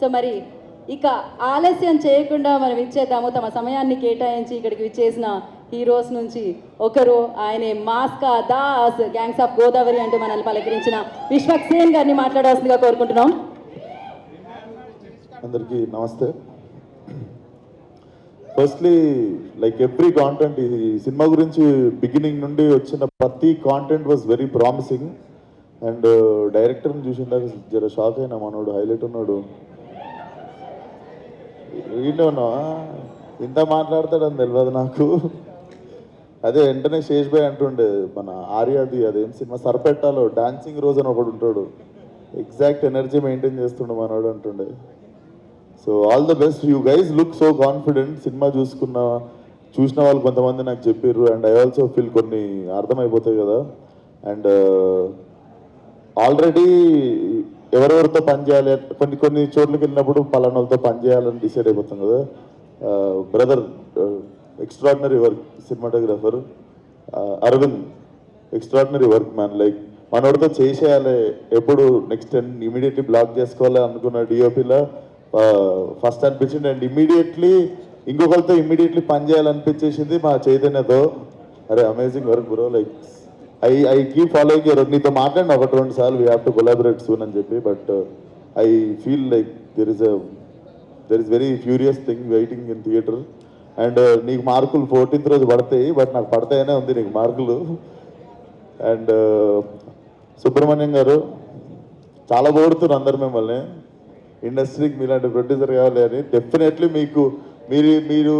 So మరి ఇక ఆలస్యం చేయకుండా మనం ఇచ్చేద్దాము తమ సమయాన్ని కేటాయించి ఇక్కడికి విచ్చేసిన హీరోస్ నుంచి ఒకరు ఆయనే మాస్కా దాస్ గ్యాంగ్స్ ఆఫ్ గోదావరి అంటూ మనల్ని పలకరించిన విశ్వక్ సేన్ గారిని మాట్లాడాల్సిందిగా కోరుకుంటున్నాం. అందరికీ నమస్తే. ఫస్ట్లీ లైక్ ఎవ్రీ కాంటెంట్ ఈ సినిమా గురించి బిగినింగ్ నుండి వచ్చిన ప్రతి content was very promising and డైరెక్టర్ని చూసిందాక జర షాక్ అయినా మనోడు హైలైట్ ఉన్నాడు. వీళ్ళోనో? ఇంత మాట్లాడతాడని తెలియదు నాకు. అదే వెంటనే శేష్ భాయ్ అంటుండే మన ఆర్యాది అదేం సినిమా సర్పెట్టాలో డాన్సింగ్ రోజు అని ఒకడు ఉంటాడు. ఎగ్జాక్ట్ ఎనర్జీ మెయింటైన్ చేస్తుండే మనోడు అంటుండే. So all the best. You guys look so confident. Cinema చూసుకున్న చూసిన వాళ్ళు కొంతమంది నాకు చెప్పారు అండ్ ఐ ఆల్సో ఫీల్ కొన్ని అర్థమైపోతాయి కదా. అండ్ ఆల్రెడీ ఎవరెవరితో పని చేయాలి? కొన్ని కొన్ని చోట్లకి వెళ్ళినప్పుడు పలానాలతో వాళ్ళతో డిసైడ్ అయిపోతాం కదా. Brother extraordinary work cinematographer Aravind extraordinary work man like మనోడితో చేసేయాలి. ఎప్పుడు నెక్స్ట్ ఇమీడియట్లీ బ్లాక్ చేసుకోవాలి అనుకున్న డిఓపిలో ఫస్ట్ అనిపించింది. అండ్ ఇమీడియట్లీ ఇంకొకరితో ఇమీడియట్లీ పని చేయాలనిపించేసింది మా చైతన్యతో. అరే amazing work bro like I I keep following your నీతో మాట్లాడిన ఒకటి రెండు సార్లు we have to collaborate soon అని చెప్పి but I feel like there is a there is very furious thing waiting in theater and నీకు మార్కులు ఫోర్టీన్త్ రోజు పడతాయి బట్ నాకు పడతాయనే ఉంది నీకు మార్కులు. అండ్ uh, సుబ్రహ్మణ్యం గారు చాలా పొగుడుతున్నారు అందరు మిమ్మల్ని. ఇండస్ట్రీకి మీలాంటి ప్రొడ్యూసర్ కావాలి అని. డెఫినెట్లీ మీకు మీరు మీరు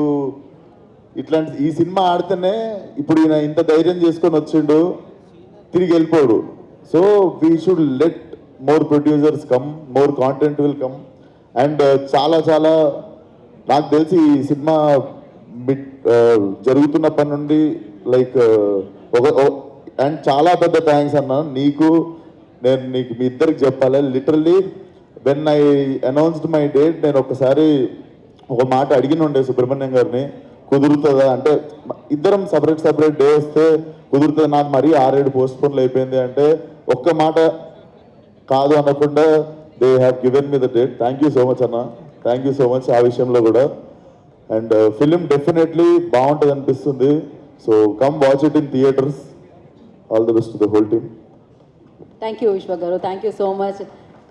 ఇట్లాంటి ఈ సినిమా ఆడితేనే ఇప్పుడు ఈయన ఇంత ధైర్యం చేసుకొని వచ్చిండు. తిరిగి వెళ్ళిపోడు. So we should let more producers come more content will come and చాలా చాలా నాకు తెలిసి ఈ సినిమా uh, జరుగుతున్నప్పటి నుండి లైక్ uh, ఒక అండ్ చాలా పెద్ద థ్యాంక్స్ అన్న. నీకు నేను నీకు మీ ఇద్దరికి చెప్పాలి. Literally when I announced my date నేను ఒకసారి ఒక మాట అడిగిన ఉండే సుబ్రహ్మణ్యం గారిని కుదురుతుందా? అంటే ఇద్దరం సపరేట్ సపరేట్ డే వస్తే కుదురుతుంది నాకు మరీ ఆరేడు పోస్ట్ పోన్లు అయిపోయింది అంటే ఒక్క మాట కాదు అనకుండా they have given me the date thank you so much అన్న. థ్యాంక్ యూ సో మచ్ ఆ విషయంలో కూడా. అండ్ ఫిలిం డెఫినెట్లీ బాగుంటుంది అనిపిస్తుంది. So come watch it in theaters all the best the whole team thank you Vishwa garu. Thank you so much